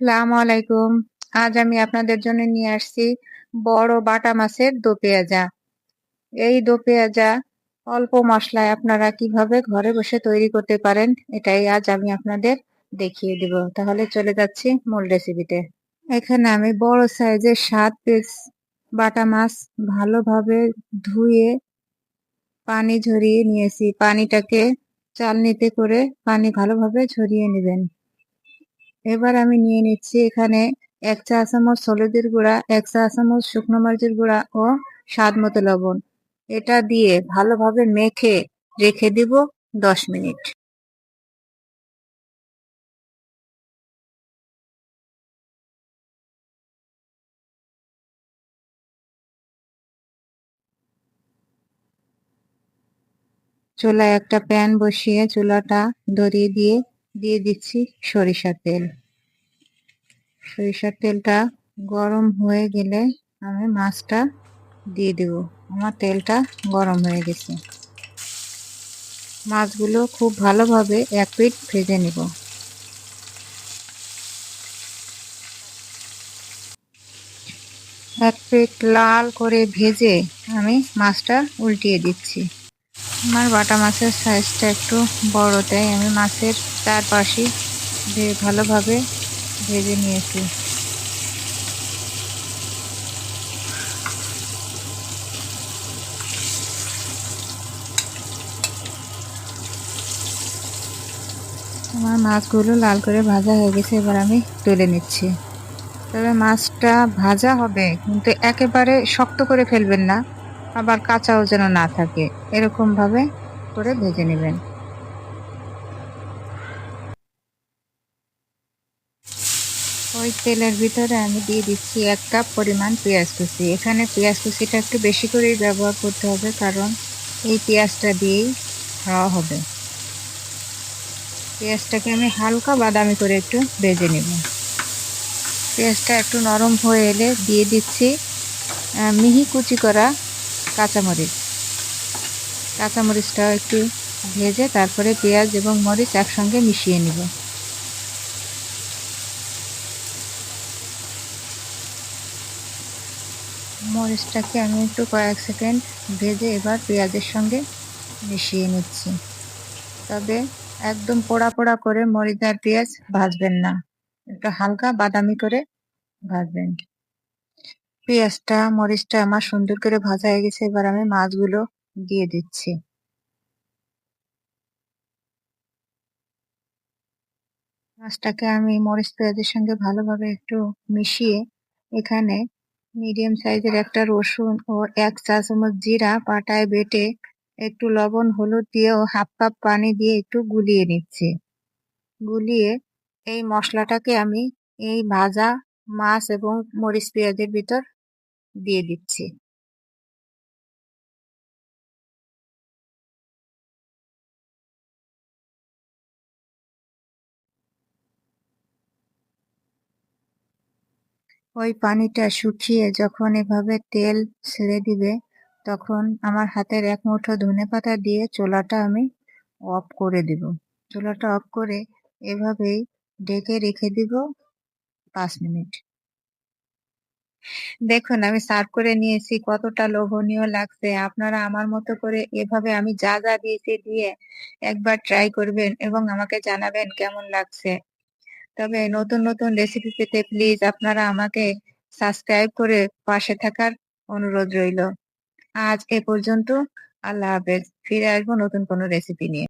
সালামু আলাইকুম। আজ আমি আপনাদের জন্য নিয়ে আসছি বড় বাটা মাছের দো পেঁয়াজা। এই দো পেঁয়াজা অল্প মশলায় আপনারা কীভাবে ঘরে বসে তৈরি করতে পারেন, এটাই আজ আমি আপনাদের দেখিয়ে দেব। তাহলে চলে যাচ্ছি মূল রেসিপিতে। এখানে আমি বড় সাইজের সাত পিস বাটা মাছ ভালোভাবে ধুয়ে পানি ঝরিয়ে নিয়েছি। পানিটাকে চালনিতে করে পানি ভালোভাবে ঝরিয়ে নেবেন। এবার আমি নিয়ে নিচ্ছি এখানে এক চা চামচ হলুদের গুঁড়া, এক চা চামচ শুকনো মরিচের গুঁড়া ও স্বাদ মতো লবণ। এটা দিয়ে ভালোভাবে মেখে রেখে দিব দশ মিনিট। চুলায় একটা প্যান বসিয়ে চুলাটা ধরিয়ে দিয়ে দিয়ে দিচ্ছি সরিষার তেল। সরিষার তেলটা গরম হয়ে গেলে আমি মাছটা দিয়ে দেব। আমার তেলটা গরম হয়ে গেছে। মাছগুলো খুব ভালোভাবে এক পিট ভেজে নেব। এক পিট লাল করে ভেজে আমি মাছটা উল্টিয়ে দিচ্ছি। আমার বাটা মাছের সাইজটা একটু বড়, তাই আমি মাছের চারপাশে ভালোভাবে ভেজে নিয়েছি। আমার মাছগুলো লাল করে ভাজা হয়ে গেছে, এবার আমি তুলে নিচ্ছি। তবে মাছটা ভাজা হবে, কিন্তু একেবারে শক্ত করে ফেলবেন না। আবার কাঁচাও যেন না থাকে এরকমভাবে করে ভেজে নেবেন। ওই তেলের ভিতরে আমি দিয়ে দিচ্ছি এক কাপ পরিমাণ পেঁয়াজ কুচি। এখানে পেঁয়াজ কুচিটা একটু বেশি করেই ব্যবহার করতে হবে, কারণ এই পেঁয়াজটা দিয়েই খাওয়া হবে। পেঁয়াজটাকে আমি হালকা বাদামি করে একটু ভেজে নেব। পেঁয়াজটা একটু নরম হয়ে এলে দিয়ে দিচ্ছি মিহি কুচি করা কাঁচামরিচ। কাঁচামরিচটাও একটু ভেজে তারপরে পেঁয়াজ এবং মরিচ একসঙ্গে মিশিয়ে নেব। মরিচটাকে আমি একটু কয়েক সেকেন্ড ভেজে এবার পেঁয়াজের সঙ্গে মিশিয়ে নিচ্ছি। তবে একদম পোড়া পোড়া করে মরিচ আর পেঁয়াজ ভাজবেন না। একটু হালকা বাদামি করে ভাজবেন। পেঁয়াজটা, মরিচটা আমার সুন্দর করে ভাজা হয়ে গেছে, এবার আমি মাছগুলো দিয়ে দিচ্ছি। মাছটাকে আমি মরিচ, পেঁয়াজের সঙ্গে ভালোভাবে একটু মিশিয়ে এখানে মিডিয়াম সাইজের একটা রসুন ও এক চা চামচ জিরা পাটায় বেটে একটু লবণ, হলুদ দিয়ে ও হাফ কাপ পানি দিয়ে একটু গুলিয়ে নিচ্ছি। গুলিয়ে এই মশলাটাকে আমি এই ভাজা মাছ এবং মরিচ, পেঁয়াজের ভিতর দিয়ে দিচ্ছি। ওই পানিটা শুকিয়ে যখন এভাবে তেল ছেড়ে দিবে, তখন আমার হাতের এক মুঠো ধনে পাতা দিয়ে চোলাটা আমি অফ করে দিব। চোলাটা অফ করে এভাবেই ডেকে রেখে দিব পাঁচ মিনিট। দেখুন, আমি সার্ভ করে নিয়েছি, কতটা লোভনীয় লাগছে। আপনারা আমার মতো করে এভাবে আমি যা যা দিয়েছি দিয়ে একবার ট্রাই করবেন এবং আমাকে জানাবেন কেমন লাগছে। তবে নতুন নতুন রেসিপি পেতে প্লিজ আপনারা আমাকে সাবস্ক্রাইব করে পাশে থাকার অনুরোধ রইল। আজ এ পর্যন্ত আল্লাহ হাফেজ। ফিরে আসব নতুন কোনো রেসিপি নিয়ে।